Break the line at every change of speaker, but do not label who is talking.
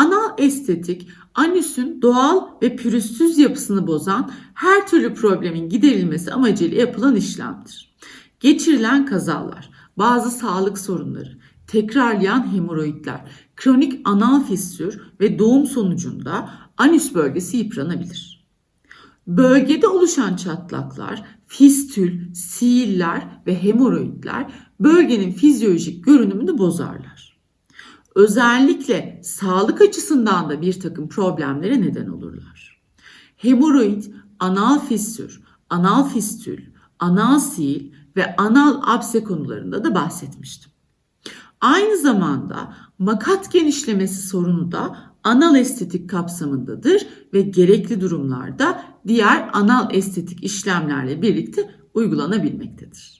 Anal estetik, anüsün doğal ve pürüzsüz yapısını bozan her türlü problemin giderilmesi amacıyla yapılan işlemdir. Geçirilen kazalar, bazı sağlık sorunları, tekrarlayan hemoroidler, kronik anal fissür ve doğum sonucunda anüs bölgesi yıpranabilir. Bölgede oluşan çatlaklar, fistül, siiller ve hemoroidler bölgenin fizyolojik görünümünü bozarlar. Özellikle sağlık açısından da bir takım problemlere neden olurlar. Hemoroid, anal fissür, anal fistül, anal sil ve anal apse konularında da bahsetmiştim. Aynı zamanda makat genişlemesi sorunu da anal estetik kapsamındadır ve gerekli durumlarda diğer anal estetik işlemlerle birlikte uygulanabilmektedir.